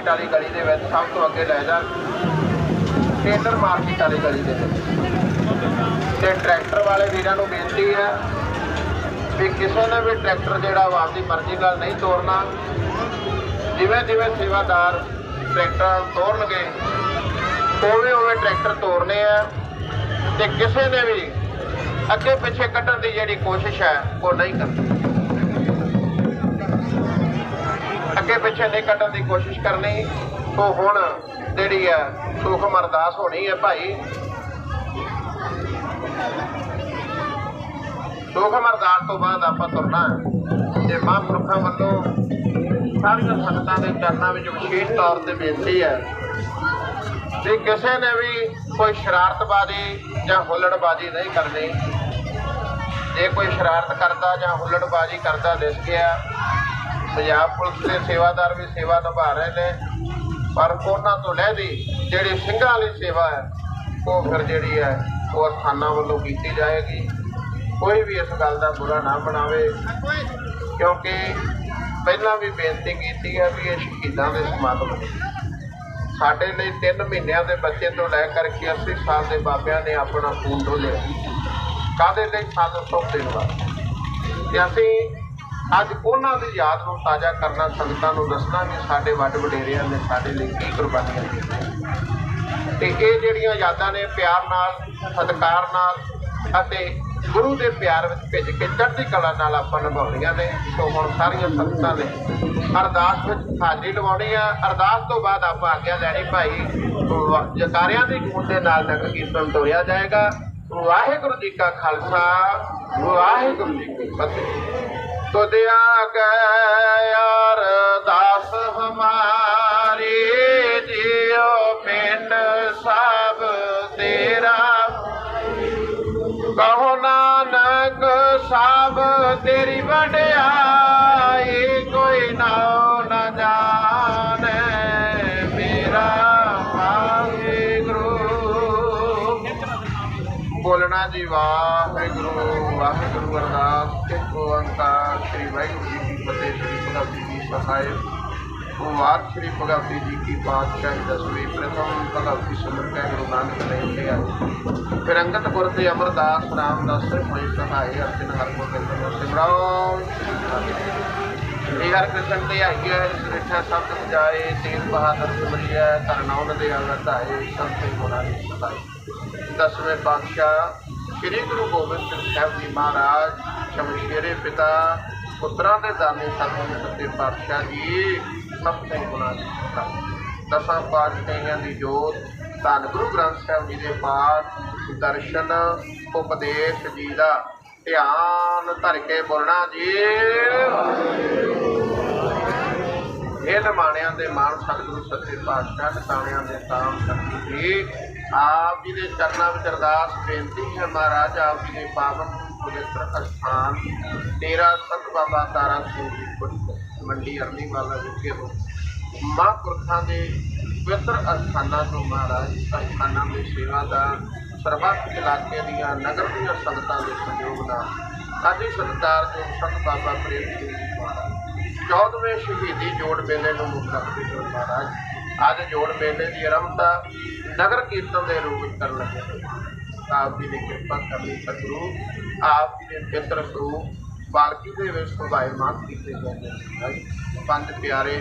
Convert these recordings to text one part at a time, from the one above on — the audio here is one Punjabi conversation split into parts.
ਮਾਰਕੀਟ ਵਾਲੀ ਗਲੀ ਦੇ ਵਿੱਚ ਸਭ ਤੋਂ ਅੱਗੇ ਲੈ ਜਾਣ ਟੇਲਰ ਮਾਰਕੀਟ ਵਾਲੀ ਗਲੀ ਦੇ ਵਿੱਚ। ਤੇ ਟਰੈਕਟਰ ਵਾਲੇ ਵੀਰਾਂ ਨੂੰ ਬੇਨਤੀ ਹੈ ਵੀ ਕਿਸੇ ਨੇ ਵੀ ਟਰੈਕਟਰ ਜਿਹੜਾ ਉਹ ਆਪਦੀ ਮਰਜ਼ੀ ਨਾਲ ਨਹੀਂ ਤੋਰਨਾ ਜਿਵੇਂ ਜਿਵੇਂ ਸੇਵਾਦਾਰ ਟਰੈਕਟਰ ਤੋਰਨਗੇ ਉਵੇਂ ਉਵੇਂ ਟਰੈਕਟਰ ਤੋਰਨੇ ਆ। ਤੇ ਕਿਸੇ ਨੇ ਵੀ ਅੱਗੇ ਪਿੱਛੇ ਕੱਢਣ ਦੀ ਜਿਹੜੀ ਕੋਸ਼ਿਸ਼ ਹੈ, ਉਹ ਨਹੀਂ ਕਰਨੀ। ਅੱਗੇ ਪਿੱਛੇ ਨਹੀਂ ਕੱਢਣ ਦੀ ਕੋਸ਼ਿਸ਼ ਕਰਨੀ। ਸੋ ਹੁਣ ਜਿਹੜੀ ਹੈ, ਸੁਖਮ ਅਰਦਾਸ ਹੋਣੀ ਹੈ ਭਾਈ। ਸੁਖਮ ਅਰਦਾਸ ਤੋਂ ਬਾਅਦ ਆਪਾਂ ਤੁਰਨਾ ਤੇ ਮਹਾਂਪੁਰਖਾਂ ਵੱਲੋਂ ਸਾਰੀਆਂ ਸੰਗਤਾਂ ਦੇ ਚਰਨਾਂ ਵਿੱਚ ਵਿਸ਼ੇਸ਼ ਤੌਰ ਤੇ ਬੇਨਤੀ ਹੈ ਜੇ ਕਿਸੇ ਨੇ ਵੀ ਕੋਈ ਸ਼ਰਾਰਤਬਾਜ਼ੀ ਜਾਂ ਹੁੱਲੜਬਾਜ਼ੀ ਨਹੀਂ ਕਰਨੀ। ਜੇ ਕੋਈ ਸ਼ਰਾਰਤ ਕਰਦਾ ਜਾਂ ਹੁੱਲੜਬਾਜ਼ੀ ਕਰਦਾ ਦਿਸ ਗਿਆ ਪੰਜਾਬ ਪੁਲਿਸ ਦੇ ਸੇਵਾਦਾਰ ਵੀ ਸੇਵਾ ਨਿਭਾ ਰਹੇ ਨੇ, ਪਰ ਉਹਨਾਂ ਤੋਂ ਲਹਿਦੀ ਜਿਹੜੀ ਸਿੰਘਾਂ ਵਾਲੀ ਸੇਵਾ ਹੈ, ਉਹ ਫਿਰ ਜਿਹੜੀ ਹੈ, ਉਹ ਅਸਥਾਨਾਂ ਵੱਲੋਂ ਕੀਤੀ ਜਾਏਗੀ। ਕੋਈ ਵੀ ਇਸ ਗੱਲ ਦਾ ਬੁਰਾ ਨਾ ਬਣਾਵੇ, ਕਿਉਂਕਿ ਪਹਿਲਾਂ ਵੀ ਬੇਨਤੀ ਕੀਤੀ ਹੈ ਵੀ ਇਹ ਸ਼ਹੀਦਾਂ ਦੇ ਸਮਾਗਮ ਸਾਡੇ ਲਈ 3 ਮਹੀਨਿਆਂ ਦੇ ਬੱਚੇ ਤੋਂ ਲੈ ਕਰਕੇ 80 ਸਾਲ ਦੇ ਬਾਬਿਆਂ ਨੇ ਆਪਣਾ ਖੂਨ ਡੋਲਿਆ। ਕਾਦੇ ਲਈ? ਸਾਨੂੰ ਸੁੱਖ ਦੇਣ ਵਾਸਤੇ। ਤੇ ਅਸੀਂ ਅੱਜ ਉਹਨਾਂ ਦੀ ਯਾਦ ਨੂੰ ਤਾਜ਼ਾ ਕਰਨਾ ਸੰਗਤਾਂ ਨੂੰ ਦੱਸਣਾ ਕਿ ਸਾਡੇ ਵੱਡ ਵਡੇਰਿਆਂ ਨੇ ਸਾਡੇ ਲਈ ਕੀ ਕੁਰਬਾਨੀਆਂ ਦਿੱਤੀਆਂ। ਤੇ ਇਹ ਜਿਹੜੀਆਂ ਯਾਦਾਂ ਨੇ ਪਿਆਰ ਨਾਲ, ਸਤਿਕਾਰ ਨਾਲ ਅਤੇ ਗੁਰੂ ਦੇ ਪਿਆਰ ਵਿੱਚ ਭਿੱਜ ਕੇ ਚੜ੍ਹਦੀ ਕਲਾ ਨਾਲ ਆਪਾਂ ਨਿਭਾਉਣੀਆਂ ਨੇ, ਸੋ ਹੁਣ ਸਾਰੀਆਂ ਸੰਗਤਾਂ ਨੇ ਅਰਦਾਸ ਵਿੱਚ ਹਾਜ਼ਰੀ ਲਵਾਉਣੀ ਆ। ਅਰਦਾਸ ਤੋਂ ਬਾਅਦ ਆਪਾਂ ਆਗਿਆ ਲੈਣੀ ਭਾਈ ਜਕਾਰਿਆਂ ਦੀ ਗੂੰਜ ਦੇ ਨਾਲ ਨਗਰ ਕੀਰਤਨ ਤੋਰਿਆ ਜਾਏਗਾ। ਵਾਹਿਗੁਰੂ ਜੀ ਕਾ ਖਾਲਸਾ, ਵਾਹਿਗੁਰੂ ਜੀ ਕੀ ਫਤਿਹ। ਤੁਧਿਆ ਗਏ ਅਰਦਾਸ ਹਮਾਰੀ ਜਿਉ ਪਿੰਡ ਸਭ ਤੇਰਾ। ਕਹੋ ਨਾਨਕ ਸਭ ਤੇਰੀ ਵਡਿਆਈ, ਕੋਈ ਨਾਉ ਨਾ ਜਾਣੇ ਮੇਰਾ ਵਾਹਿਗੁਰੂ। ਬੋਲਣਾ ਜੀ ਵਾਹਿਗੁਰੂ ਵਾਹਿਗੁਰੂ ਅਰਦਾਸ। ਵਾਹਿਗੁਰੂ ਜੀ ਕੀ ਫਤਿਹ, ਸ੍ਰੀ ਭਗਵਤੀ ਜੀ ਸਹਾਇ ਵਾਰ ਸ੍ਰੀ ਭਗਵਤੀ ਜੀ ਕੀ ਪਾਤਸ਼ਾਹੀ ਦਸਵੀਂ, ਪ੍ਰਥਮ ਭਗਵਤੀ ਸਿਮਰ ਕੇ ਗੁਰੂ ਨਾਨਕ ਦੇਵ ਜੀ ਆਏ ਫਿਰ ਅੰਗਤ ਗੁਰ ਤੇ ਅਮਰਦਾਸ ਰਾਮਦਾਸ ਸੇ ਹੋਈ ਸਹਾਇ ਅਰਜਨ ਹਰ ਕੋ ਕਿਰਤਨ ਸਿਮਰਾਓ ਇਹ ਹਰ ਕ੍ਰਿਸ਼ਨ ਤੇ ਆਈਏ ਸ੍ਰਿਠਾ ਸ਼ਬਦ ਬਜਾਏ ਤੇਲ ਬਹਾਦਰ ਸਿਮਰਿਆ ਕਰਨਾਉਨ ਦੇ ਅੰਗਤ ਆਏ ਸੰਤੇ ਗੁਣਾ ਦੀ ਸਹਾਈ ਦਸਵੇਂ ਪਾਤਸ਼ਾਹ ਸ੍ਰੀ ਗੁਰੂ ਗੋਬਿੰਦ ਸਿੰਘ ਸਾਹਿਬ ਜੀ ਮਹਾਰਾਜ ਸ਼ਮਸ਼ੇਰੇ ਪਿਤਾ ਪੁੱਤਰਾਂ ਦੇ ਦਾਨੀ ਸਤਿਗੁਰੂ ਸੱਚੇ ਪਾਤਸ਼ਾਹ ਜੀ, ਸਭ ਤੋਂ ਗੁਣਾ ਦਸਾਂ ਪਾਤਸ਼ਾਹੀਆਂ ਦੀ ਜੋਤ, ਧੰਨ ਗੁਰੂ ਗ੍ਰੰਥ ਸਾਹਿਬ ਜੀ ਦੇ ਪਾਠ, ਦਰਸ਼ਨ, ਉਪਦੇਸ਼ ਜੀ ਦਾ ਧਿਆਨ ਧਰ ਕੇ ਬੋਲਣਾ ਜੀ। ਇਹ ਲਮਾਣਿਆਂ ਦੇ ਮਾਨ ਸਤਿਗੁਰੂ ਸੱਚੇ ਪਾਤਸ਼ਾਹ, ਨਿਤਾਣਿਆਂ ਦੇ ਤਾਮ ਸ਼ਕਤੀ ਜੀ। ਆਪ ਜੀ ਦੇ ਚਰਨਾਂ ਵਿੱਚ ਅਰਦਾਸ ਬੇਨਤੀ ਹੈ ਮਹਾਰਾਜ, ਆਪ ਜੀ ਦੇ ਪਾਵਨ ਪਵਿੱਤਰ ਅਸਥਾਨ ਤੇਰਾ ਸੰਤ ਬਾਬਾ ਤਾਰਾ ਸਿੰਘ ਜੀ ਕੁੱਟ ਮੰਡੀ ਅਰਨੀ ਵਾਲਾ ਵਿਖੇ ਹੋ ਮਹਾਂਪੁਰਖਾਂ ਦੇ ਪਵਿੱਤਰ ਅਸਥਾਨਾਂ ਤੋਂ ਮਹਾਰਾਜ ਅਸਥਾਨਾਂ ਦੀ ਸੇਵਾ ਦਾ ਸਰਬੱਤ ਇਲਾਕੇ ਦੀਆਂ ਨਗਰ ਦੀਆਂ ਸੰਗਤਾਂ ਦੇ ਸਹਿਯੋਗ ਨਾਲ ਅੱਜ ਸਰਦਾਰ ਜੋ ਸੰਤ ਬਾਬਾ ਪ੍ਰੇਮ ਸਿੰਘ ਜੀ ਮਹਾਰਾਜ 14ਵੇਂ ਸ਼ਹੀਦੀ ਜੋੜ ਮੇਲੇ ਨੂੰ ਮੁੱਖ ਰੱਖਦੇ ਹੋਏ ਮਹਾਰਾਜ। ਅੱਜ ਜੋੜ ਮੇਲੇ ਦੀ ਆਰੰਭਤਾ ਨਗਰ ਕੀਰਤਨ ਦੇ ਰੂਪ ਵਿੱਚ ਕਰਨ ਲੱਗੇ ਆਪ ਜੀ ਦੀ ਕਿਰਪਾ ਕਰਨੀ ਸਤਿਗੁਰੂ, ਆਪ ਜੀ ਦੇ ਪਿੱਤਰ ਸਰੂਪ ਪਾਲਕੀ ਦੇ ਵਿੱਚ ਸੁਭਾਇਮਾਨ ਕੀਤੇ ਗਏ ਨੇ। ਪੰਜ ਪਿਆਰੇ,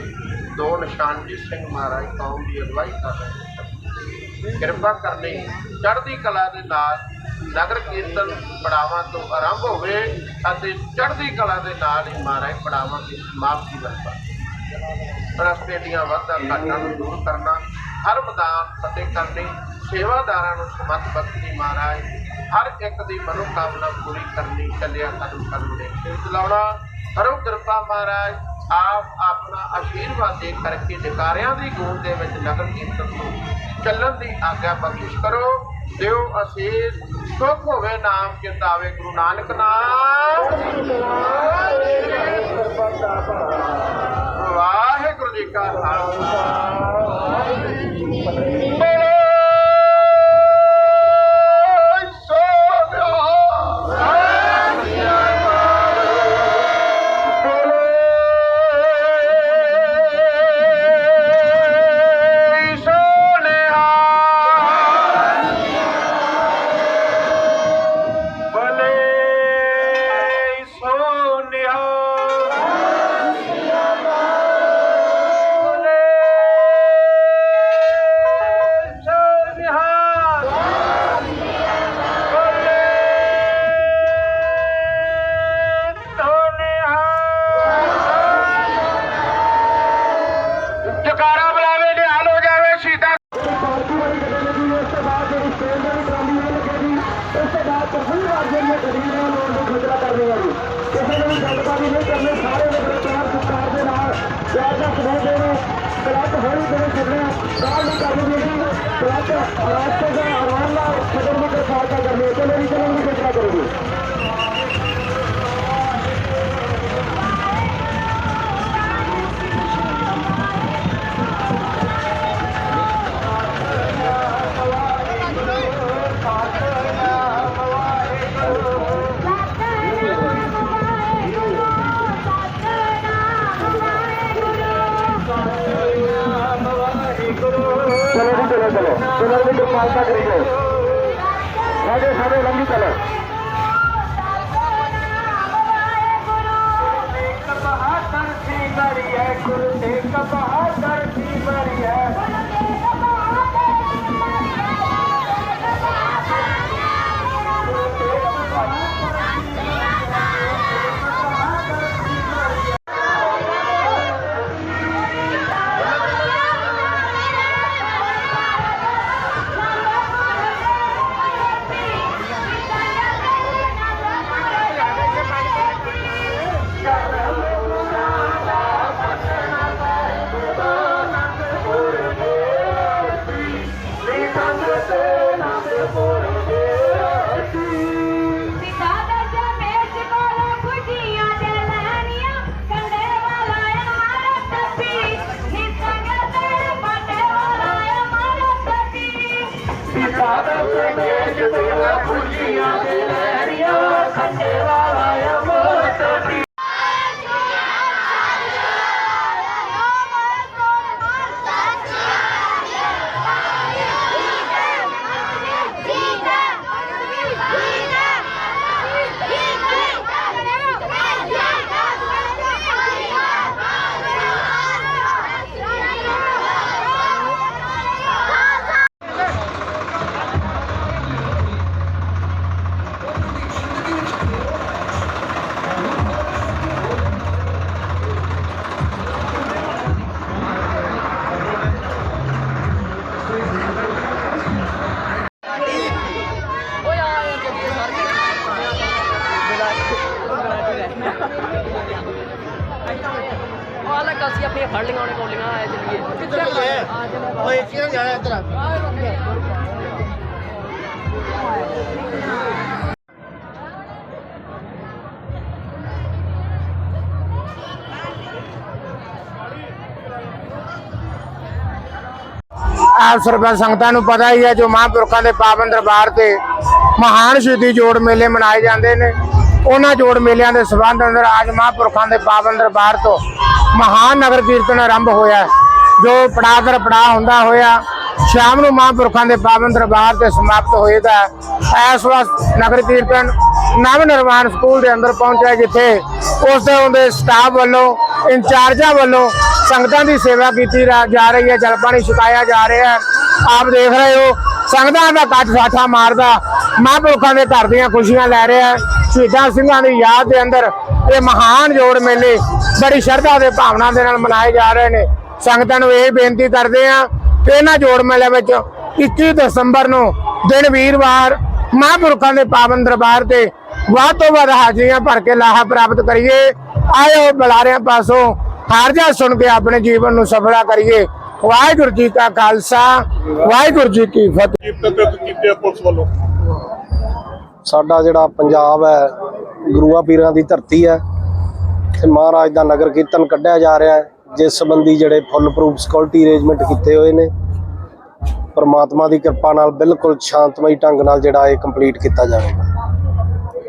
ਦੋ ਨਿਸ਼ਾਨਜੀਤ ਸਿੰਘ ਮਹਾਰਾਜ, ਕੌਮ ਦੀ ਅਗਵਾਈ ਕਰ ਰਹੇ ਨੇ। ਕਿਰਪਾ ਕਰਨੀ ਚੜ੍ਹਦੀ ਕਲਾ ਦੇ ਨਾਲ ਨਗਰ ਕੀਰਤਨ ਪੜਾਵਾਂ ਤੋਂ ਆਰੰਭ ਹੋਵੇ ਅਤੇ ਚੜ੍ਹਦੀ ਕਲਾ ਦੇ ਨਾਲ ਹੀ ਮਹਾਰਾਜ ਪੜਾਵਾਂ ਦੀ ਸਮਾਪਤੀ ਵਰਤਾ ਰਸਤੇ ਦੀਆਂ ਵਾਧਾਂ ਘਾਟਾਂ ਨੂੰ ਦੂਰ ਕਰਨਾ, ਹਰ ਮੈਦਾਨ ਫਤਿਹ ਕਰਨੀ ਸੇਵਾਦਾਰਾਂ ਨੂੰ ਸਮਤ ਬਖਸ਼ੀ ਮਹਾਰਾਜ, ਹਰ ਇੱਕ ਦੀ ਮਨੋਕਾਮਨਾ ਪੂਰੀ ਕਰਨੀ ਚੱਲਿਆ ਕਦਮ ਕਦਮ ਦੇ ਸਿਰ ਚਲਾਉਣਾ ਕਰੋ ਕਿਰਪਾ ਮਹਾਰਾਜ, ਆਪ ਆਪਣਾ ਆਸ਼ੀਰਵਾਦ ਦੇ ਕਰਕੇ ਜਕਾਰਿਆਂ ਦੀ ਗੂੰਜ ਦੇ ਵਿੱਚ ਨਗਰ ਕੀਰਤਨ ਨੂੰ ਚੱਲਣ ਦੀ ਆਗਿਆ ਬਖਸ਼ਿਸ਼ ਕਰੋ। ਦਿਓ ਅਸੀਸ, ਸੁਖ ਹੋਵੇ ਨਾਮ ਚਿਤਾਵੇ ਗੁਰੂ ਨਾਨਕ ਨਾਮ। ਵਾਹਿਗੁਰੂ ਜੀ ਕਾ ਖਾਲਸਾ। ਬੋਲੇ ਚਲੋ ਚਲੋ ਚਲੋ ਵੀ ਕਿਰਪਾਲਤਾ ਕਰੀ ਜਾਓ। ਸਾਡੇ ਸਾਡੇ ਲੰਗੀ ਚਲੋ। ਬਹਾਦਰ ਸੀ ਮਰੀਏ ਗੁਰੂ ਤੇਗ ਬਹਾਦਰ ਸੀ ਉਹਨੇ ਕੋਲੀਆਂ ਚਲੀਏ ਓਏ ਇੱਧਰ? ਆਪ ਸਰਬੱਤ ਸੰਗਤਾਂ ਨੂੰ ਪਤਾ ਹੀ ਹੈ ਜੋ ਮਹਾਂਪੁਰਖਾਂ ਦੇ ਪਾਵਨ ਦਰਬਾਰ ਤੇ ਮਹਾਨ ਸ਼ਹੀਦੀ ਜੋੜ ਮੇਲੇ ਮਨਾਏ ਜਾਂਦੇ ਨੇ। ਉਹਨਾਂ ਜੋੜ ਮੇਲਿਆਂ ਦੇ ਸਬੰਧ ਅੰਦਰ ਅੱਜ ਮਹਾਂਪੁਰਖਾਂ ਦੇ ਪਾਵਨ ਦਰਬਾਰ ਤੋਂ ਮਹਾਨ ਨਗਰ ਕੀਰਤਨ ਆਰੰਭ ਹੋਇਆ ਜੋ ਪੜਾਅ ਦਰ ਪੜਾਅ ਹੁੰਦਾ ਹੋਇਆ, ਸ਼ਾਮ ਨੂੰ ਮਹਾਂਪੁਰਖਾਂ ਦੇ ਪਾਵਨ ਦਰਬਾਰ ਤੇ ਸਮਾਪਤ ਹੋਏਗਾ। ਇਸ ਵਕਤ ਨਗਰ ਕੀਰਤਨ ਨਵ ਨਿਰਮਾਣ ਸਕੂਲ ਦੇ ਅੰਦਰ ਪਹੁੰਚਿਆ, ਜਿੱਥੇ ਉਸ ਦੇ ਉਹਦੇ ਸਟਾਫ ਵੱਲੋਂ, ਇੰਚਾਰਜਾਂ ਵੱਲੋਂ ਸੰਗਤਾਂ ਦੀ ਸੇਵਾ ਕੀਤੀ ਜਾ ਰਹੀ ਹੈ, ਜਲ ਪਾਣੀ ਛਕਾਇਆ ਜਾ ਰਿਹਾ ਹੈ। ਆਪ ਦੇਖ ਰਹੇ ਹੋ, ਸੰਗਤਾਂ ਦਾ ਕੱਟ ਸਾਠਾ ਮਾਰਦਾ, ਮਹਾਂਪੁਰਖਾਂ ਦੇ ਘਰ ਦੀਆਂ ਖੁਸ਼ੀਆਂ ਲੈ ਰਿਹਾ ਹੈ। ਸ਼ਹੀਦਾਂ ਸਿੰਘਾਂ ਦੀ ਯਾਦ ਦੇ ਅੰਦਰ ਇਹ ਮਹਾਨ ਜੋੜ ਮੇਲੇ ਬੜੀ ਸ਼ਰਧਾ ਦੇ ਭਾਵਨਾ ਦੇ ਨਾਲ ਮਨਾਏ ਜਾ ਰਹੇ ਨੇ। ਸੰਗਤਾਂ ਨੂੰ ਇਹ ਬੇਨਤੀ ਕਰਦੇ ਆ ਕਿ ਇਹਨਾਂ ਜੋੜ ਮੇਲੇ ਵਿੱਚ 21 ਦਸੰਬਰ ਨੂੰ ਦਿਨ ਵੀਰਵਾਰ ਮਹਾਂਪੁਰਖਾਂ ਦੇ ਪਾਵਨ ਦਰਬਾਰ ਤੇ ਵੱਧ ਤੋਂ ਵੱਧ ਹਾਜ਼ਰੀਆਂ ਭਰ ਕੇ ਲਾਹਾ ਪ੍ਰਾਪਤ ਕਰੀਏ। ਆਇਓ ਬੁਲਾਰਿਆਂ ਪਾਸੋਂ ਹਾਰਜਾ ਸੁਣ ਕੇ ਆਪਣੇ ਜੀਵਨ ਨੂੰ ਸਫਲਾ ਕਰੀਏ। ਵਾਹਿਗੁਰੂ ਜੀ ਕਾ ਖਾਲਸਾ ਵਾਹਿਗੁਰੂ ਜੀ ਕੀ ਫਤਿਹ। ਸਾਡਾ ਜਿਹੜਾ ਪੰਜਾਬ ਹੈ ਗੁਰੂਆਂ ਪੀਰਾਂ ਦੀ ਧਰਤੀ ਹੈ ਤੇ ਮਹਾਰਾਜ ਦਾ ਨਗਰ ਕੀਰਤਨ ਕੱਢਿਆ ਜਾ ਰਿਹਾ ਹੈ ਜਿਸ ਸੰਬੰਧੀ ਜਿਹੜੇ ਫੁੱਲ ਪ੍ਰੂਫ ਸਿਕਿਉਰਿਟੀ ਅਰੇਂਜਮੈਂਟ ਕੀਤੇ ਹੋਏ ਨੇ। ਪਰਮਾਤਮਾ ਦੀ ਕਿਰਪਾ ਨਾਲ ਬਿਲਕੁਲ ਸ਼ਾਂਤਮਈ ਢੰਗ ਨਾਲ ਜਿਹੜਾ ਇਹ ਕੰਪਲੀਟ ਕੀਤਾ ਜਾਵੇਗਾ।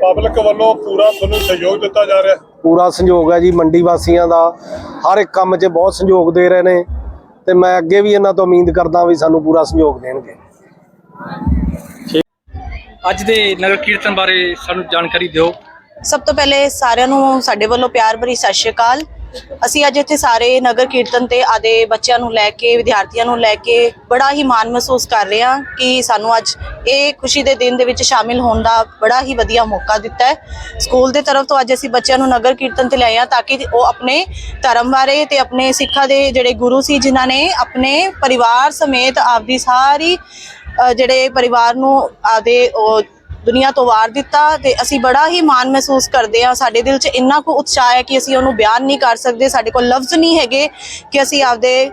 ਪਬਲਿਕ ਵੱਲੋਂ ਪੂਰਾ ਤੁਹਾਨੂੰ ਸਹਿਯੋਗ ਦਿੱਤਾ ਜਾ ਰਿਹਾ ਹੈ। ਪੂਰਾ ਸੰਯੋਗ ਹੈ ਜੀ ਮੰਡੀ ਵਾਸੀਆਂ ਦਾ। ਹਰ ਇੱਕ ਕੰਮ 'ਚ ਬਹੁਤ ਸੰਯੋਗ ਦੇ ਰਹੇ ਨੇ। ਤੇ ਮੈਂ ਅੱਗੇ ਵੀ ਇਹਨਾਂ ਤੋਂ ਉਮੀਦ ਕਰਦਾ ਵੀ ਸਾਨੂੰ ਪੂਰਾ ਸੰਯੋਗ ਦੇਣਗੇ। ਅੱਜ ਦੇ ਨਗਰ ਕੀਰਤਨ ਬਾਰੇ ਸਾਨੂੰ ਜਾਣਕਾਰੀ ਦਿਓ। ਸਭ ਤੋਂ ਪਹਿਲੇ ਸਾਰਿਆਂ ਨੂੰ ਸਾਡੇ ਵੱਲੋਂ ਪਿਆਰ ਭਰੀ ਸਤਿ ਸ਼੍ਰੀ ਅਕਾਲ। ਅਸੀਂ ਅੱਜ ਇੱਥੇ ਸਾਰੇ ਨਗਰ ਕੀਰਤਨ ਤੇ ਆਦੇ ਬੱਚਿਆਂ ਨੂੰ ਲੈ ਕੇ, ਵਿਦਿਆਰਥੀਆਂ ਨੂੰ ਲੈ ਕੇ ਬੜਾ ਹੀ ਮਾਣ ਮਹਿਸੂਸ ਕਰ ਰਹੇ ਹਾਂ ਕਿ ਸਾਨੂੰ ਅੱਜ ਇਹ ਖੁਸ਼ੀ ਦੇ ਦਿਨ ਦੇ ਵਿੱਚ ਸ਼ਾਮਿਲ ਹੋਣ ਦਾ ਬੜਾ ਹੀ ਵਧੀਆ ਮੌਕਾ ਦਿੱਤਾ ਹੈ। ਸਕੂਲ ਦੇ ਤਰਫ ਤੋਂ ਅੱਜ ਅਸੀਂ ਬੱਚਿਆਂ ਨੂੰ ਨਗਰ ਕੀਰਤਨ ਤੇ ਲਿਆਏ ਹਾਂ ਤਾਂ ਕਿ ਉਹ ਆਪਣੇ ਧਰਮ ਬਾਰੇ ਤੇ ਆਪਣੇ ਸਿੱਖਾਂ ਦੇ ਜਿਹੜੇ ਗੁਰੂ ਸੀ ਜਿਨ੍ਹਾਂ ਨੇ ਆਪਣੇ ਪਰਿਵਾਰ ਸਮੇਤ ਆਪਦੀ ਸਾਰੀ ਜਿਹੜੇ ਪਰਿਵਾਰ ਨੂੰ ਆਦੇ ਦੁਨੀਆ ਤੋਂ ਵਾਰ ਦਿੱਤਾ ਤੇ ਅਸੀਂ ਬੜਾ ਹੀ ਮਾਣ ਮਹਿਸੂਸ ਕਰਦੇ ਹਾਂ। ਸਾਡੇ ਦਿਲ 'ਚ ਇੰਨਾ ਕੁ ਉਤਸ਼ਾਹ ਹੈ ਕਿ ਅਸੀਂ ਉਹਨੂੰ ਬਿਆਨ ਨਹੀਂ ਕਰ ਸਕਦੇ। ਸਾਡੇ ਕੋਲ ਲਫ਼ਜ਼ ਨਹੀਂ ਹੈਗੇ ਕਿ ਅਸੀਂ ਆਪਦੇ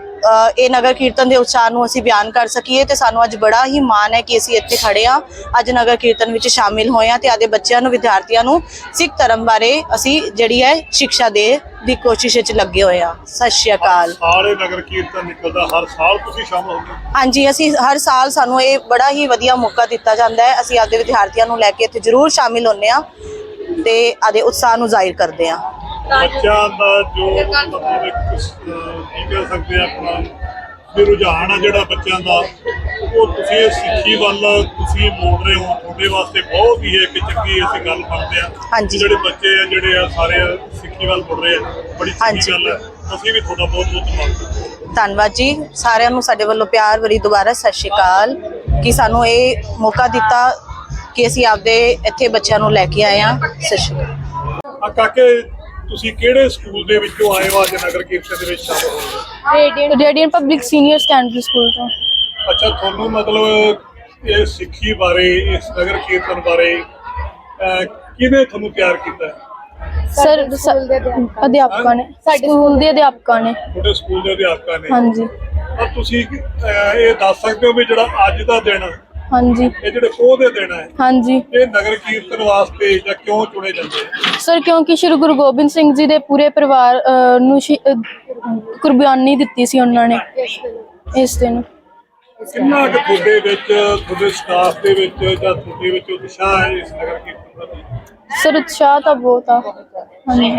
ਇਹ ਨਗਰ ਕੀਰਤਨ ਦੇ ਉਤਸ਼ਾਹ ਨੂੰ ਅਸੀਂ ਬਿਆਨ ਕਰ ਸਕੀਏ ਤੇ ਸਾਨੂੰ ਅੱਜ ਬੜਾ ਹੀ ਮਾਣ ਹੈ ਕਿ ਅਸੀਂ ਇੱਥੇ ਖੜੇ ਹਾਂ। ਅੱਜ ਨਗਰ ਕੀਰਤਨ ਵਿੱਚ ਸ਼ਾਮਿਲ ਹੋਏ ਹਾਂ ਤੇ ਆਦੇ ਬੱਚਿਆਂ ਨੂੰ ਵਿਦਿਆਰਥੀਆਂ ਨੂੰ ਸਿੱਖ ਧਰਮ ਬਾਰੇ ਅਸੀਂ ਜਿਹੜੀ ਹੈ ਸਿੱਖਿਆ ਦੇ ਦੀ ਕੋਸ਼ਿਸ਼ ਵਿੱਚ ਲੱਗੇ ਹੋਏ ਹਾਂ। ਸਤਿ ਸ਼੍ਰੀ ਅਕਾਲ। ਸਾਰੇ ਨਗਰ ਕੀਰਤਨ ਨਿਕਲਦਾ ਹਰ ਸਾਲ ਤੁਸੀਂ ਸ਼ਾਮਲ ਹੁੰਦੇ ਹਾਂਜੀ ਅਸੀਂ ਹਰ ਸਾਲ ਸਾਨੂੰ ਇਹ ਬੜਾ ਹੀ ਵਧੀਆ ਮੌਕਾ ਦਿੱਤਾ ਜਾਂਦਾ ਹੈ। ਅਸੀਂ ਆਪਦੇ ਵਿਦਿਆਰਥੀਆਂ ਨੂੰ ਲੈ ਕੇ ਇੱਥੇ ਜ਼ਰੂਰ ਸ਼ਾਮਿਲ ਹੁੰਨੇ ਆ ਤੇ ਆਦੇ ਉਤਸ਼ਾਹ ਨੂੰ ਜ਼ਾਹਿਰ ਕਰਦੇ ਆ ਬੱਚਿਆਂ ਦਾ ਜੋ ਮਤਲਬ ਇੱਕ ਅਹ, ਕੀ ਕਹਿ ਸਕਦੇ ਆ ਆਪਣਾ ਵੀ ਰੁਝਾਨ ਆ ਜਿਹੜਾ ਬੱਚਿਆਂ ਦਾ ਉਹ ਤੁਸੀਂ ਇਹ ਸਿੱਖੀ ਵੱਲ ਤੁਸੀਂ ਮੋੜ ਰਹੇ ਹੋ ਤੁਹਾਡੇ ਵਾਸਤੇ ਬਹੁਤ ਹੀ ਇੱਕ ਚੰਗੀ ਅਸੀਂ ਗੱਲ ਕਰਦੇ ਆ। ਹਾਂਜੀ। ਜਿਹੜੇ ਬੱਚੇ ਆ ਜਿਹੜੇ ਆ ਸਾਰੇ ਸਿੱਖੀ ਵੱਲ ਮੁੜ ਰਹੇ ਆ ਬੜੀ ਹਾਂਜੀ। ਚੰਗੀ ਗੱਲ ਹੈ ਅਸੀਂ ਵੀ ਤੁਹਾਡਾ ਬਹੁਤ ਬਹੁਤ ਧੰਨਵਾਦ। ਧੰਨਵਾਦ ਜੀ। ਸਾਰਿਆਂ ਨੂੰ ਸਾਡੇ ਵੱਲੋਂ ਪਿਆਰ ਭਰੀ ਦੁਬਾਰਾ ਸਤਿ ਸ਼੍ਰੀ ਅਕਾਲ। ਕਿ ਸਾਨੂੰ ਇਹ ਮੌਕਾ ਦਿੱਤਾ ਕਿ ਅਸੀਂ ਆਪਦੇ ਇੱਥੇ ਬੱਚਿਆਂ ਨੂੰ ਲੈ ਕੇ ਆਏ ਆ ਸਤਿ ਸ਼੍ਰੀ ਅਕਾਲ। ਆ ਕਾਕੇ ਤੁਸੀਂ ਕਿਹੜੇ ਸਕੂਲ ਦੇ ਵਿੱਚੋਂ ਆਏ ਹੋ ਅੱਜ ਨਗਰ ਕੀਰਤਨ ਦੇ ਵਿੱਚ ਸ਼ਾਮਲ ਹੋਏ ਹੋ? Radiant Radiant public senior secondary school ਤੋਂ। ਅੱਛਾ ਤੁਹਾਨੂੰ ਮਤਲਬ ਇਹ ਸਿੱਖੀ ਬਾਰੇ ਇਸ ਨਗਰ ਕੀਰਤਨ ਬਾਰੇ ਅਹ, ਕਿਹਨੇ ਤੁਹਾਨੂੰ ਤਿਆਰ ਕੀਤਾ? ਹੈ? ਸਰ ਅਧਿਆਪਕਾਂ ਨੇ। ਸਾਡੇ ਸਕੂਲ ਦੇ ਅਧਿਆਪਕਾਂ ਨੇ। ਤੁਹਾਡੇ ਸਕੂਲ ਦੇ ਅਧਿਆਪਕਾਂ ਨੇ। ਹਾਂਜੀ। ਤਾਂ ਤੁਸੀਂ ਅਹ, ਇਹ ਦੱਸ ਸਕਦੇ ਹੋ ਵੀ ਜਿਹੜਾ ਅੱਜ ਦਾ ਦਿਨ ਹਾਂਜੀ। ਇਹ ਜਿਹੜੇ ਕੋਹ ਦੇ ਦਿਨ ਹੈ ਹਾਂਜੀ। ਇਹ ਨਗਰ ਕੀਰਤਨ ਵਾਸਤੇ ਜਾਂ ਕਿਉਂ ਚੁਣੇ ਜਾਂਦੇ ਆ? ਸਰ ਕਿਉਂਕਿ ਸ਼੍ਰੀ ਗੁਰੂ ਗੋਬਿੰਦ ਸਿੰਘ ਜੀ ਦੇ ਪੂਰੇ ਪਰਿਵਾਰ ਅਹ, ਨੂੰ ਅਹ, ਕੁਰਬਾਨੀ ਦਿੱਤੀ ਸੀ ਉਹਨਾਂ ਨੇ ਇਸ ਦਿਨ। ਕਿੰਨਾ ਕੁ ਤੁਹਾਡੇ ਵਿੱਚ ਤੁਹਾਡੇ ਸਟਾਫ ਦੇ ਵਿੱਚ ਜਾਂ ਤੁਹਾਡੇ ਵਿੱਚ ਉਤਸ਼ਾਹ ਹੈ ਇਸ ਨਗਰ ਕੀਰਤਨ ਦਾ? ਸਰ ਉਤਸ਼ਾਹ ਤਾਂ ਬਹੁਤ ਆ। ਹਾਂਜੀ।